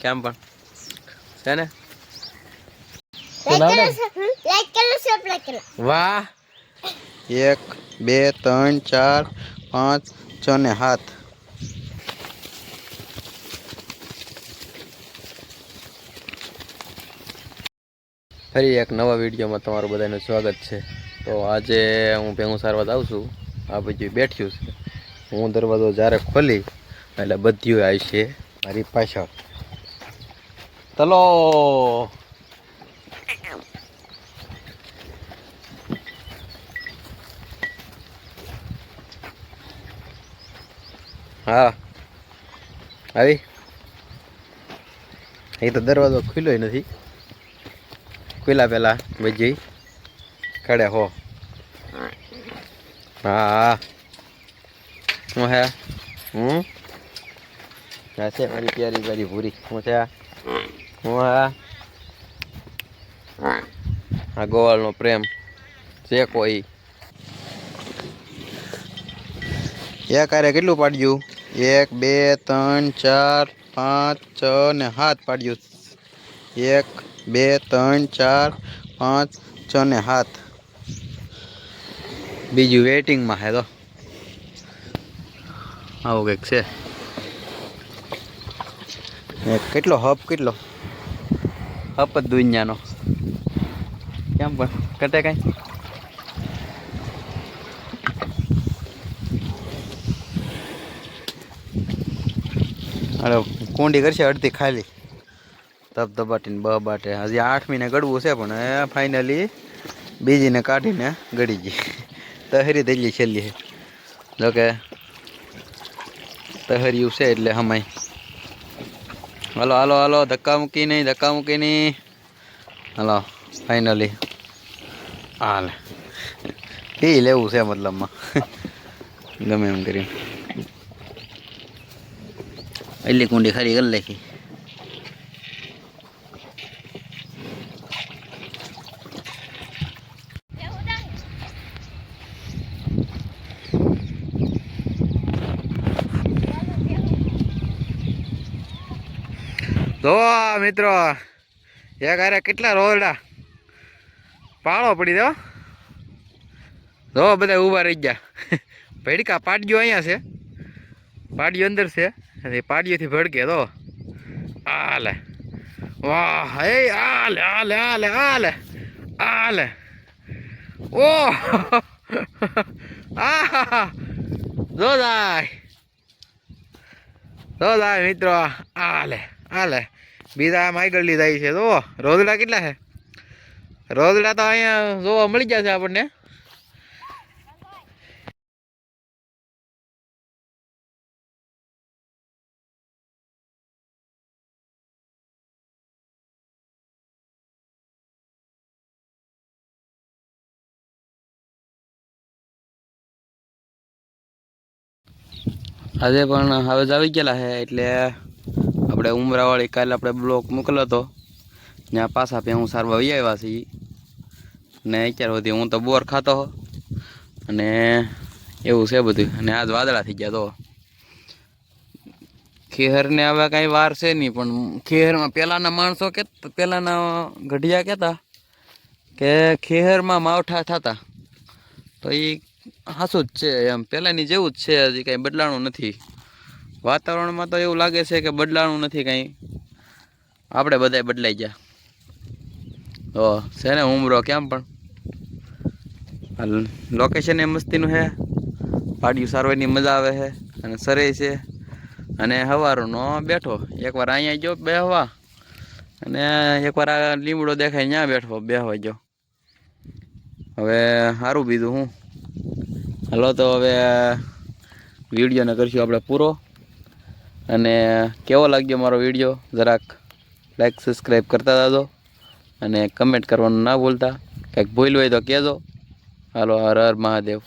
કેમ પણ? છે ને? લાઈક કરો સબસ્ક્રાઇબ કરો. વાહ! એક બે ત્રણ ચાર પાંચ છ ને સાત. ફરી એક નવા વિડીયોમાં તમારું બધાનું સ્વાગત છે. તો આજે હું ભેગું સારવાર આવું છું. આ બધું બેઠ્યું છે. હું દરવાજો જ્યારે ખોલી એટલે બધું આવી છે. મારી પાછળ. તલો હા. આવી એ તો દરવાજો ખુલ્યો નથી. ખુલ્લા પેલા વજ્જી ખડે હો. હા હા. હું હે? હું? છે મારી પ્યારી પ્યારી ભૂરી શું છે? આ? હું. હે આ ગોવાળનો પ્રેમ છે કોઈ. એક આરે કેટલું પાડ્યું? એક બે ત્રણ ચાર પાંચ છ ને સાત પાડ્યું. એક બે ત્રણ ચાર પાંચ છ ને સાત. બીજું વેટિંગમાં હે તો. આવું કંઈક છે. કેટલો હબ કેટલો? હપ દુનિયાનો. કેમ પણ? કટે કાંઈ? અરે, કુંડી કરશે અડધી ખાલી. ધબધબાટીને બ બાટે. હજી આઠ મહિને ગળવું છે, પણ ફાઇનલી બીજીને કાઢીને ગળી ગઈ. તહેરી થઈ ગઈ છેલ્લી. જોકે તહર્યું છે એટલે હમાય. હાલો, હલો હલો, ધક્કા મૂકી નહીં, ધક્કા મૂકી નહીં. હલો ફાઇનલી હાલ. એ લેવું છે મતલબમાં. ગમે એમ કરીને એટલી કુંડી ખાલી કરી નાખી. જો મિત્રો, એક અરે કેટલા રોલડા પાળો પડી દો જો બધા ઊભા રહી ગયા. ભેડકા પાડ્યો અહીંયા છે. પાડ્યો અંદર છે. અને પાડ્યોથી ભડકે તો. આલે. વાહ હે આલે આલે આલે આલે. આલે. ઓ. આ જો જાય. જો મિત્રો, આલે આલે. બીજા આગળ લીધા છે. જો રોદડા કેટલા છે? રોદડા તો અહીંયા જોવા મળી જશે આપણને. આજે પણ હવે જ આવી ગયેલા છે, એટલે આપણે ઉમરાવાળી કાલે આપણે બ્લોક મોકલ્યો હતો. ત્યાં પાછા પે હું સારવા વહી આવ્યા છીએ. ને અત્યાર સુધી હું તો બોર ખાતો હો. અને એવું છે બધું. અને આજ વાદળા થઈ ગયા તો. ખેહરને હવે કાંઈ વાર છે નહીં, પણ ખેહરમાં પહેલાંના માણસો કે, પહેલાંના ગઢિયા કહેતા કે ખેહરમાં માવઠા થતા. તો એ હાસું જ છે એમ. પહેલાંની જેવું જ છે, હજી કાંઈ બદલાણું નથી. વાતાવરણમાં તો એવું લાગે છે કે બદલાણું નથી કંઈ. આપણે બધાય બદલાઈ ગયા. તો છે ને ઉમરો કેમ પણ? લોકેશન એ મસ્તીનું છે. પાડ્યું સારવારની મજા આવે છે અને સરે છે. અને સવારનો બેઠો. એકવાર અહીંયા જો બેહવા અને એકવાર આ લીમડો દેખાય, ત્યાં બેઠો બેહવા જો હવે સારું બીજું હું. હાલો તો હવે વિડીયોને કરશું આપણે પૂરો. અને કેવો લાગ્યો મારો વીડિયો જરાક લાઈક સબસ્ક્રાઈબ કરતા દાદો અને કમેન્ટ કરવાનું ના ભૂલતા. કંઈક ભૂલ હોય તો કહેજો. હાલો, હર હર મહાદેવ.